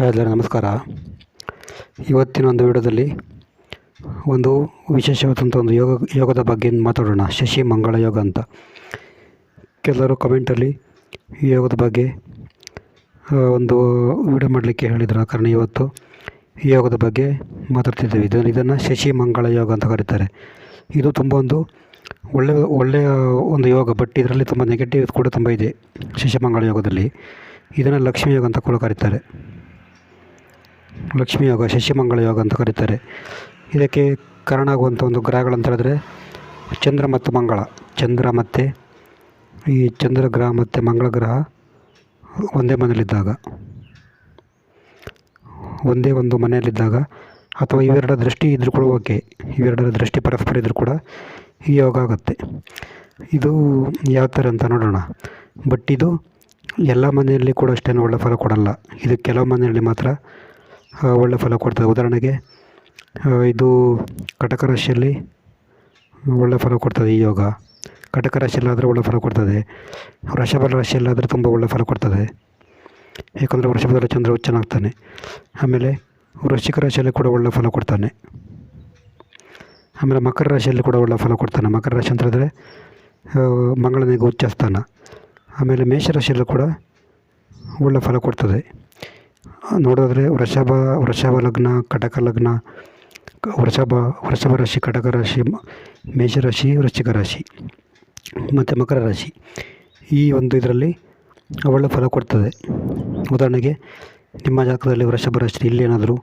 ನಮಸ್ಕಾರ. ಇವತ್ತಿನ ಒಂದು ವಿಡಿಯೋದಲ್ಲಿ ಒಂದು ವಿಶೇಷವಾದಂಥ ಒಂದು ಯೋಗ, ಯೋಗದ ಬಗ್ಗೆ ಮಾತಾಡೋಣ. ಶಶಿ ಮಂಗಳ ಯೋಗ ಅಂತ. ಕೆಲವರು ಕಮೆಂಟಲ್ಲಿ ಈ ಯೋಗದ ಬಗ್ಗೆ ಒಂದು ವಿಡಿಯೋ ಮಾಡಲಿಕ್ಕೆ ಹೇಳಿದ್ರು. ಕಾರಣ ಇವತ್ತು ಈ ಯೋಗದ ಬಗ್ಗೆ ಮಾತಾಡ್ತಿದ್ದೇವೆ. ಇದನ್ನು ಇದನ್ನು ಶಶಿ ಮಂಗಳ ಯೋಗ ಅಂತ ಕರೀತಾರೆ. ಇದು ತುಂಬ ಒಂದು ಒಳ್ಳೆಯ ಒಳ್ಳೆಯ ಒಂದು ಯೋಗ ಬಟ್ ಇದರಲ್ಲಿ ತುಂಬ ನೆಗೆಟಿವ್ ಕೂಡ ತುಂಬ ಇದೆ ಶಶಿ ಮಂಗಳ ಯೋಗದಲ್ಲಿ. ಇದನ್ನು ಲಕ್ಷ್ಮೀ ಯೋಗ ಅಂತ ಕೂಡ ಕರೀತಾರೆ. ಲಕ್ಷ್ಮೀ ಯೋಗ, ಶಶಿಮಂಗಳ ಯೋಗ ಅಂತ ಕರೀತಾರೆ. ಇದಕ್ಕೆ ಕಾರಣ ಆಗುವಂಥ ಒಂದು ಗ್ರಹಗಳಂತ ಹೇಳಿದ್ರೆ ಚಂದ್ರ ಮತ್ತು ಮಂಗಳ. ಚಂದ್ರ ಮತ್ತು ಈ ಚಂದ್ರ ಗ್ರಹ ಮತ್ತು ಮಂಗಳ ಗ್ರಹ ಒಂದೇ ಮನೆಯಲ್ಲಿದ್ದಾಗ, ಒಂದೇ ಒಂದು ಮನೆಯಲ್ಲಿದ್ದಾಗ ಅಥವಾ ಇವೆರಡರ ದೃಷ್ಟಿ ಇದ್ರೂ ಕೂಡ ಓಕೆ ಇವೆರಡರ ದೃಷ್ಟಿ ಪರಸ್ಪರ ಇದ್ರೂ ಕೂಡ ಈ ಯೋಗ ಆಗುತ್ತೆ. ಇದು ಯಾವ ಥರ ಅಂತ ನೋಡೋಣ. ಬಟ್ ಇದು ಎಲ್ಲ ಮನೆಯಲ್ಲಿ ಕೂಡ ಅಷ್ಟೇನು ಒಳ್ಳೆ ಫಲ ಕೊಡಲ್ಲ. ಇದು ಕೆಲವು ಮನೆಯಲ್ಲಿ ಮಾತ್ರ ಒಳ್ಳೆ ಫಲ ಕೊಡ್ತದೆ. ಉದಾಹರಣೆಗೆ ಇದು ಕಟಕ ರಾಶಿಯಲ್ಲಿ ಒಳ್ಳೆ ಫಲ ಕೊಡ್ತದೆ ಈ ಯೋಗ. ಕಟಕ ರಾಶಿಯಲ್ಲಾದರೆ ಒಳ್ಳೆ ಫಲ ಕೊಡ್ತದೆ. ವೃಷಭ ರಾಶಿಯಲ್ಲಾದರೆ ತುಂಬ ಒಳ್ಳೆ ಫಲ ಕೊಡ್ತದೆ. ಏಕೆಂದರೆ ವೃಷಭದಲ್ಲಿ ಚಂದ್ರ ಉಚ್ಚನಾಗ್ತಾನೆ ಆಮೇಲೆ ವೃಶ್ಚಿಕ ರಾಶಿಯಲ್ಲಿ ಕೂಡ ಒಳ್ಳೆ ಫಲ ಕೊಡ್ತಾನೆ. ಆಮೇಲೆ ಮಕರ ರಾಶಿಯಲ್ಲಿ ಕೂಡ ಒಳ್ಳೆ ಫಲ ಕೊಡ್ತಾನೆ. ಮಕರ ರಾಶಿ ಅಂತ ಹೇಳಿದ್ರೆ ಮಂಗಳನಿಗೆ ಉಚ್ಚ ಸ್ಥಾನ ಆಮೇಲೆ ಮೇಷರಾಶಿಯಲ್ಲೂ ಕೂಡ ಒಳ್ಳೆ ಫಲ ಕೊಡ್ತದೆ. ನೋಡಿದ್ರೆ ವೃಷಭ ವೃಷಭ ಲಗ್ನ, ಕಟಕ ಲಗ್ನ, ವೃಷಭ ವೃಷಭ ರಾಶಿ, ಕಟಕ ರಾಶಿ ಮೇಷರಾಶಿ ವೃಶ್ಚಿಕ ರಾಶಿ ಮತ್ತು ಮಕರ ರಾಶಿ. ಈ ಒಂದು ಇದರಲ್ಲಿ ಒಳ್ಳೆ ಫಲ ಕೊಡ್ತದೆ. ಉದಾಹರಣೆಗೆ ನಿಮ್ಮ ಜಾತಕದಲ್ಲಿ ವೃಷಭ ರಾಶಿ ಇಲ್ಲಿ ಏನಾದರೂ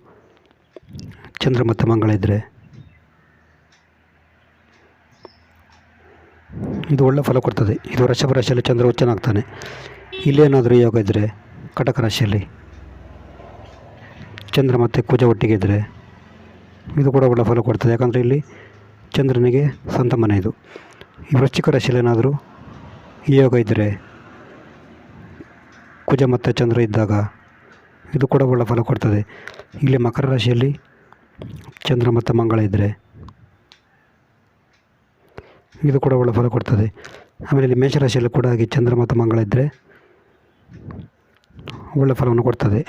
ಚಂದ್ರ ಮತ್ತು ಮಂಗಳ ಇದ್ದರೆ ಇದು ಒಳ್ಳೆ ಫಲ ಕೊಡ್ತದೆ. ಇದು ವೃಷಭ ರಾಶಿಯಲ್ಲಿ ಚಂದ್ರ ಉಚ್ಚನಾಗ್ತಾನೆ ಇಲ್ಲೇನಾದರೂ ಯೋಗ ಇದ್ದರೆ ಕಟಕ ರಾಶಿಯಲ್ಲಿ ಚಂದ್ರ ಮತ್ತು ಕುಜ ಒಟ್ಟಿಗೆ ಇದ್ದರೆ ಇದು ಕೂಡ ಒಳ್ಳೆ ಫಲ ಕೊಡ್ತದೆ. ಯಾಕಂದರೆ ಇಲ್ಲಿ ಚಂದ್ರನಿಗೆ ಸ್ವಂತ ಮನೆ ಇದು. ಈ ವೃಶ್ಚಿಕ ರಾಶಿಯಲ್ಲಿ ಏನಾದರೂ ಈ ಯೋಗ ಇದ್ದರೆ ಕುಜ ಮತ್ತು ಚಂದ್ರ ಇದ್ದಾಗ ಇದು ಕೂಡ ಒಳ್ಳೆ ಫಲ ಕೊಡ್ತದೆ. ಇಲ್ಲಿ ಮಕರ ರಾಶಿಯಲ್ಲಿ ಚಂದ್ರ ಮತ್ತು ಮಂಗಳ ಇದ್ದರೆ ಇದು ಕೂಡ ಒಳ್ಳೆ ಫಲ ಕೊಡ್ತದೆ. ಆಮೇಲೆ ಇಲ್ಲಿ ಮೇಷರಾಶಿಯಲ್ಲಿ ಕೂಡ ಹಾಗೆ ಚಂದ್ರ ಮತ್ತು ಮಂಗಳ ಇದ್ದರೆ ಒಳ್ಳೆ ಫಲವನ್ನು ಕೊಡ್ತದೆ.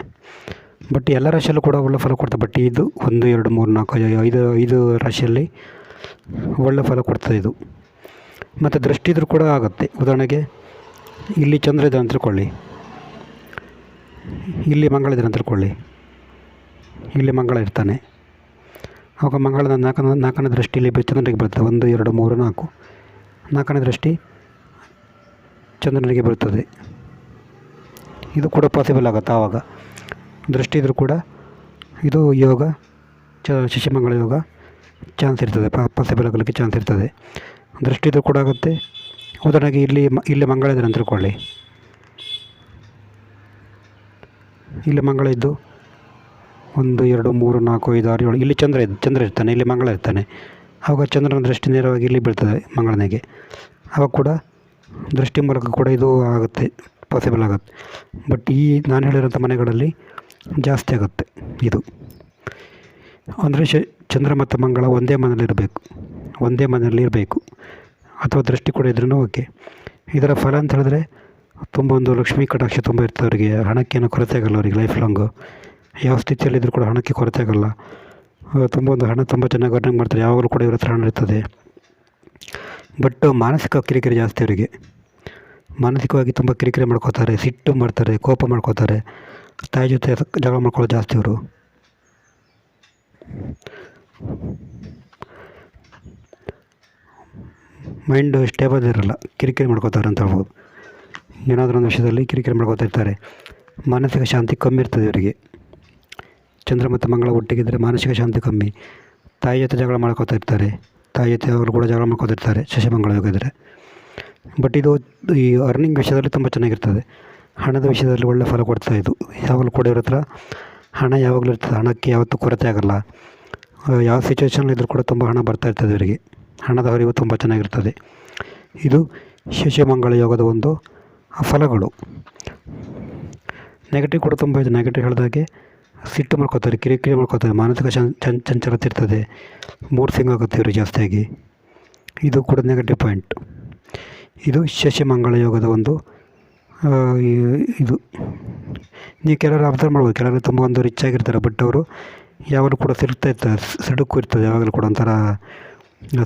ಬಟ್ ಎಲ್ಲ ರಾಶಿಯಲ್ಲೂ ಕೂಡ ಒಳ್ಳೆ ಫಲ ಕೊಡ್ತದೆ. ಬಟ್ ಇದು ಒಂದು, ಎರಡು, ಮೂರು, ನಾಲ್ಕು ಐದು ಐದು ರಾಶಿಯಲ್ಲಿ ಒಳ್ಳೆ ಫಲ ಕೊಡ್ತದೆ ಇದು. ಮತ್ತು ದೃಷ್ಟಿ ಇದ್ರೂ ಕೂಡ ಆಗುತ್ತೆ. ಉದಾಹರಣೆಗೆ ಇಲ್ಲಿ ಚಂದ್ರ ಇದೆ ಅಂತ ತಿಳ್ಕೊಳ್ಳಿ. ಇಲ್ಲಿ ಮಂಗಳ ಇದೆ ಅಂತ ತಿಳ್ಕೊಳ್ಳಿ. ಇಲ್ಲಿ ಮಂಗಳ ಇರ್ತಾನೆ. ಆವಾಗ ಮಂಗಳದ ನಾಲ್ಕನ, ನಾಲ್ಕನೇ ದೃಷ್ಟಿ ಇಲ್ಲಿ ಬಿ- ಚಂದ್ರನಿಗೆ ಬರ್ತದೆ. ಒಂದು, ಎರಡು, ಮೂರು, ನಾಲ್ಕು. ನಾಲ್ಕನೇ ದೃಷ್ಟಿ ಚಂದ್ರನಿಗೆ ಬರ್ತದೆ. ಇದು ಕೂಡ ಪಾಸಿಬಲ್ ಆಗುತ್ತೆ ಆವಾಗ. ದೃಷ್ಟಿ ಇದ್ದರೂ ಕೂಡ ಇದು ಯೋಗ, ಚ, ಶಿಶುಮಂಗಳ ಯೋಗ ಚಾನ್ಸ್ ಇರ್ತದೆ. ಪಾಸಿಬಲ್ ಆಗಲಿಕ್ಕೆ ಚಾನ್ಸ್ ಇರ್ತದೆ. ದೃಷ್ಟಿ ಇದ್ರೂ ಕೂಡ ಆಗುತ್ತೆ. ಉದಾಹರಣೆಗೆ ಇಲ್ಲಿ ಇಲ್ಲಿ ಮಂಗಳ ಇದ್ದಾರೆ ಅಂತ ತಿಳ್ಕೊಳ್ಳಿ. ಇಲ್ಲಿ ಮಂಗಳ ಇದ್ದು ಒಂದು, ಎರಡು, ಮೂರು, ನಾಲ್ಕು, ಐದು, ಆರು, ಏಳು, ಇಲ್ಲಿ ಚಂದ್ರ ಇದ್ದು ಚಂದ್ರ ಇರ್ತಾನೆ, ಇಲ್ಲಿ ಮಂಗಳ ಇರ್ತಾನೆ. ಆವಾಗ ಚಂದ್ರನ ದೃಷ್ಟಿ ನೇರವಾಗಿ ಇಲ್ಲಿ ಬೀಳ್ತದೆ ಮಂಗಳನಿಗೆ. ಆವಾಗ ಕೂಡ ದೃಷ್ಟಿ ಮೂಲಕ ಕೂಡ ಇದು ಆಗುತ್ತೆ ಪಾಸಿಬಲ್ ಆಗುತ್ತೆ. ಬಟ್ ಈ, ನಾನು ಹೇಳಿರೋಂಥ ಮನೆಗಳಲ್ಲಿ ಜಾಸ್ತಿ ಆಗುತ್ತೆ ಇದು. ಅಂದರೆ ಶ, ಚಂದ್ರ ಮತ್ತು ಮಂಗಳ ಒಂದೇ ಮನೇಲಿರಬೇಕು ಒಂದೇ ಮನೆಯಲ್ಲಿ ಇರಬೇಕು ಅಥವಾ ದೃಷ್ಟಿ ಕೂಡ ಇದ್ರೂ ಓಕೆ. ಇದರ ಫಲ ಅಂತ ಹೇಳಿದ್ರೆ ತುಂಬ ಒಂದು ಲಕ್ಷ್ಮೀ ಕಟಾಕ್ಷ ತುಂಬ ಇರ್ತದೆ ಅವರಿಗೆ. ಹಣಕ್ಕೇನು ಕೊರತೆ ಆಗಲ್ಲ ಅವರಿಗೆ ಲೈಫ್ ಲಾಂಗು ಯಾವ ಸ್ಥಿತಿಯಲ್ಲಿದ್ದರೂ ಕೂಡ ಹಣಕ್ಕೆ ಕೊರತೆ ಆಗಲ್ಲ. ತುಂಬ ಒಂದು ಹಣ ತುಂಬ ಚೆನ್ನಾಗಿ ಅರ್ನಿಂಗ್ ಮಾಡ್ತಾರೆ. ಯಾವಾಗಲೂ ಕೂಡ ಇವ್ರ ಹತ್ರ ಹಣ ಇರ್ತದೆ. ಬಟ್ ಮಾನಸಿಕ ಕಿರಿಕಿರಿ ಜಾಸ್ತಿ ಅವರಿಗೆ. ಮಾನಸಿಕವಾಗಿ ತುಂಬ ಕಿರಿಕಿರಿ ಮಾಡ್ಕೋತಾರೆ, ಸಿಟ್ಟು ಮಾಡ್ತಾರೆ, ಕೋಪ ಮಾಡ್ಕೋತಾರೆ. ತಾಯಿ ಜೊತೆ ಜಗಳ ಮಾಡ್ಕೊಳ್ಳೋದು ಜಾಸ್ತಿ ಅವರು. ಮೈಂಡು ಸ್ಟೇಬಲ್ ಇರಲ್ಲ, ಕಿರಿಕಿರಿ ಮಾಡ್ಕೋತಾರೆ ಅಂತ ಹೇಳ್ಬೋದು. ಏನಾದರೂ ಒಂದು ವಿಷಯದಲ್ಲಿ ಕಿರಿಕಿರಿ ಮಾಡ್ಕೋತಾ ಇರ್ತಾರೆ. ಮಾನಸಿಕ ಶಾಂತಿ ಕಮ್ಮಿ ಇರ್ತದೆ ಇವರಿಗೆ ಚಂದ್ರ ಮತ್ತು ಮಂಗಳ ಒಟ್ಟಿಗಿದ್ದರೆ ಮಾನಸಿಕ ಶಾಂತಿ ಕಮ್ಮಿ. ತಾಯಿ ಜೊತೆ ಜಗಳ ಮಾಡ್ಕೋತಾ ಇರ್ತಾರೆ. ತಾಯಿ ಜೊತೆ ಅವರು ಕೂಡ ಜಗಳ ಮಾಡ್ಕೋತಿರ್ತಾರೆ ಶಶಿಮಂಗಳ ಇದ್ದರೆ ಬಟ್ ಇದು ಈ ಅರ್ನಿಂಗ್ ವಿಷಯದಲ್ಲಿ ತುಂಬ ಚೆನ್ನಾಗಿರ್ತದೆ. ಹಣದ ವಿಷಯದಲ್ಲಿ ಒಳ್ಳೆ ಫಲ ಕೊಡ್ತಾ ಇದು ಯಾವಾಗಲೂ ಕೂಡ ಇವ್ರ ಹತ್ರ ಹಣ ಯಾವಾಗಲೂ ಇರ್ತದೆ. ಹಣಕ್ಕೆ ಯಾವತ್ತೂ ಕೊರತೆ ಆಗಲ್ಲ. ಯಾವ ಸಿಚುವೇಷನಲ್ಲಿ ಇದ್ರೂ ಕೂಡ ತುಂಬ ಹಣ ಬರ್ತಾ ಇರ್ತದೆ ಇವರಿಗೆ. ಹಣದ ಹರಿವು ತುಂಬ ಚೆನ್ನಾಗಿರ್ತದೆ. ಇದು ಶಶಿಮಂಗಳ ಯೋಗದ ಒಂದು ಫಲಗಳು. ನೆಗೆಟಿವ್ ಕೂಡ ತುಂಬ ಇದೆ. ನೆಗೆಟಿವ್ ಹೇಳಿದಾಗೆ ಸಿಟ್ಟು ಮಾಡ್ಕೋತಾರೆ, ಕಿರಿಕಿರಿ ಮಾಡ್ಕೋತಾರೆ, ಮಾನಸಿಕ ಚಂಚಲತೆ ಇರ್ತದೆ. ಮೂಡ್ ಸಿಂಗ್ ಆಗುತ್ತೆ ಇವರು ಜಾಸ್ತಿಯಾಗಿ. ಇದು ಕೂಡ ನೆಗೆಟಿವ್ ಪಾಯಿಂಟ್ ಇದು ಶಶಿಮಂಗಳ ಯೋಗದ ಒಂದು ಇದು. ನೀವು ಕೆಲವರು ಅಬ್ಸರ್ವ್ ಮಾಡ್ಬೋದು. ಕೆಲವರು ತುಂಬ ಒಂದು ರಿಚ್ ಆಗಿರ್ತಾರೆ ಬಟ್ ಅವರು ಯಾವಾಗಲೂ ಕೂಡ ಸಿಡುಕ್ತಾ ಇರ್ತಾರೆ ಸಿಡುಕು ಇರ್ತದೆ ಯಾವಾಗಲೂ ಕೂಡ ಒಂಥರ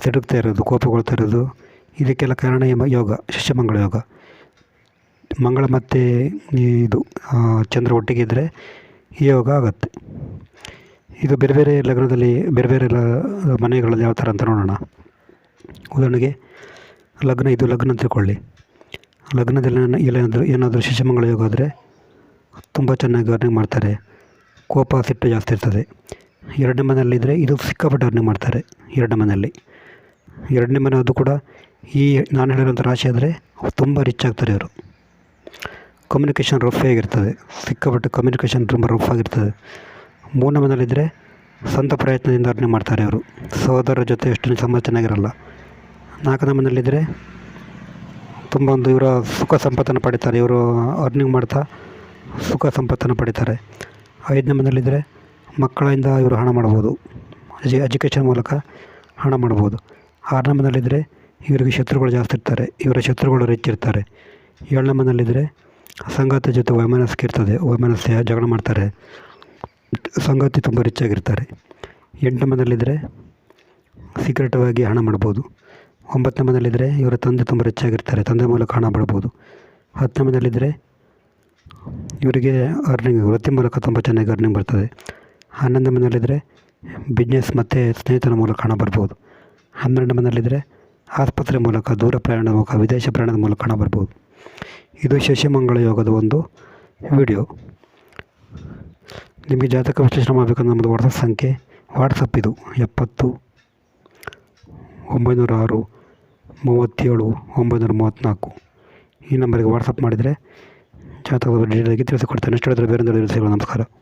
ಸಿಡುಕ್ತಾ ಇರೋದು, ಕೋಪಗೊಳ್ತಾ ಇರೋದು. ಇದಕ್ಕೆಲ್ಲ ಕಾರಣ ಯೋಗ ಶಿಷ್ಯಮಂಗಳ ಯೋಗ. ಮಂಗಳ ಮತ್ತು ಇದು ಚಂದ್ರ ಒಟ್ಟಿಗೆ ಇದ್ದರೆ ಯೋಗ ಆಗುತ್ತೆ. ಇದು ಬೇರೆ ಬೇರೆ ಲಗ್ನದಲ್ಲಿ, ಬೇರೆ ಬೇರೆ ಲ, ಮನೆಗಳಲ್ಲಿ ಯಾವ ಥರ ಅಂತ ನೋಡೋಣ. ಉದಾಹರಣೆಗೆ, ಲಗ್ನ, ಇದು ಲಗ್ನ ತಿಳ್ಕೊಳ್ಳಿ. ಲಗ್ನದಲ್ಲಿ ಏನ- ಏನಾದರೂ ಏನಾದರೂ ಶಿಶುಮಂಗಳ ಯೋಗ ಆದರೆ ತುಂಬ ಚೆನ್ನಾಗಿ ಅರ್ನಿಂಗ್ ಮಾಡ್ತಾರೆ. ಕೋಪ, ಸಿಟ್ಟು ಜಾಸ್ತಿ ಇರ್ತದೆ. ಎರಡನೇ ಮನೆಯಲ್ಲಿದ್ದರೆ ಇದು ಸಿಕ್ಕಾಪಟ್ಟೆ ಅರ್ನಿಂಗ್ ಮಾಡ್ತಾರೆ ಎರಡನೇ ಮನೆಯಲ್ಲಿ. ಎರಡನೇ ಮನೆ ಅದು ಕೂಡ ಈ ನಾನು ಹೇಳಿರೋಂಥ ರಾಶಿ ಆದರೆ ತುಂಬ ರಿಚ್ ಆಗ್ತಾರೆ ಇವರು. ಕಮ್ಯುನಿಕೇಷನ್ ರಫ್ ಆಗಿರ್ತದೆ. ಸಿಕ್ಕಾಪಟ್ಟೆ ಕಮ್ಯುನಿಕೇಷನ್ ತುಂಬ ರಫ್ ಆಗಿರ್ತದೆ. ಮೂರನೇ ಮನೆಯಲ್ಲಿದ್ದರೆ ಸ್ವಂತ ಪ್ರಯತ್ನದಿಂದ ಅರ್ನಿಂಗ್ ಮಾಡ್ತಾರೆ ಅವರು ಸಹೋದರರ ಜೊತೆ ಎಷ್ಟು ಸಂಬಂಧ ಚೆನ್ನಾಗಿರಲ್ಲ. ನಾಲ್ಕನೇ ಮನೆಯಲ್ಲಿದ್ದರೆ ತುಂಬ ಒಂದು ಇವರ ಸುಖ ಸಂಪತ್ತನ್ನು ಪಡಿತಾರೆ, ಇವರು ಅರ್ನಿಂಗ್ ಮಾಡ್ತಾ ಸುಖ ಸಂಪತ್ತನ್ನು ಪಡಿತಾರೆ. ಐದನೇ ಮನೆಯಲ್ಲಿದ್ದರೆ ಮಕ್ಕಳಿಂದ ಇವರು ಹಣ ಮಾಡ್ಬೋದು. ಎಜು ಎಜುಕೇಷನ್ ಮೂಲಕ ಹಣ ಮಾಡ್ಬೋದು. ಆರನೇ ಮನೆಯಲ್ಲಿದ್ದರೆ ಇವರಿಗೆ ಶತ್ರುಗಳು ಜಾಸ್ತಿ ಇರ್ತಾರೆ, ಇವರ ಶತ್ರುಗಳು ರಿಚ್ ಇರ್ತಾರೆ. ಏಳನೇ ಮನೆಯಲ್ಲಿದ್ದರೆ ಸಂಗಾತಿ ಜೊತೆ ವೈಮನಸ್ಸಿಗೆ ಇರ್ತದೆ ವೈಮನಸ್ಸೆ ಜಗಳ ಮಾಡ್ತಾರೆ. ಸಂಗಾತಿ ತುಂಬ ರಿಚ್ ಆಗಿರ್ತಾರೆ. ಎಂಟನೇ ಮನೆಯಲ್ಲಿದ್ದರೆ ಆಗಿ ಹಣ ಮಾಡ್ಬೋದು. ಒಂಬತ್ತನೇ ಮನೆಯಲ್ಲಿದ್ದರೆ ಇವರ ತಂದೆ ತುಂಬ ಹೆಚ್ಚಾಗಿರ್ತಾರೆ ತಂದೆ ಮೂಲಕ ಹಣ ಬಿಡ್ಬೋದು ಹತ್ತನೇ ಮನೆಯಲ್ಲಿದ್ದರೆ ಇವರಿಗೆ ಅರ್ನಿಂಗ್ ವೃತ್ತಿ ಮೂಲಕ ತುಂಬ ಚೆನ್ನಾಗಿ ಅರ್ನಿಂಗ್ ಬರ್ತದೆ. ಹನ್ನೊಂದನೇ ಮನೆಯಲ್ಲಿದ್ದರೆ ಬಿಸ್ನೆಸ್ ಮತ್ತು ಸ್ನೇಹಿತರ ಮೂಲಕ ಹಣ ಬರ್ಬೋದು ಹನ್ನೆರಡನೇ ಮನೆಯಲ್ಲಿದ್ದರೆ ಆಸ್ಪತ್ರೆ ಮೂಲಕ, ದೂರ ಪ್ರಯಾಣದ ಮೂಲಕ, ವಿದೇಶ ಪ್ರಯಾಣದ ಮೂಲಕ ಹಣ ಬರ್ಬೋದು ಇದು ಶಶಿಮಂಗಳ ಯೋಗದ ಒಂದು ವಿಡಿಯೋ. ನಿಮಗೆ ಜಾತಕ ವಿಶ್ಲೇಷಣೆ ಮಾಡಬೇಕಂದ್ರೆ ನಮ್ಮದು ವಾಟ್ಸಪ್ ಸಂಖ್ಯೆ ವಾಟ್ಸಪ್ ಇದು ಎಪ್ಪತ್ತು, ಒಂಬೈನೂರ ಆರು. ಮೂವತ್ತೇಳು, ಒಂಬೈನೂರ ಮೂವತ್ತ್ನಾಲ್ಕು. ಈ ನಂಬರಿಗೆ ವಾಟ್ಸಪ್ ಮಾಡಿದರೆ ಜಾತಕದ ಡೀಟೇಲಾಗಿ ತಿಳಿಸಿಕೊಡ್ತೇನೆ. ಅಷ್ಟು ಹೇಳಿದ್ರೆ ಬೇರೆ ಸಿಗೋಣ ನಮಸ್ಕಾರ.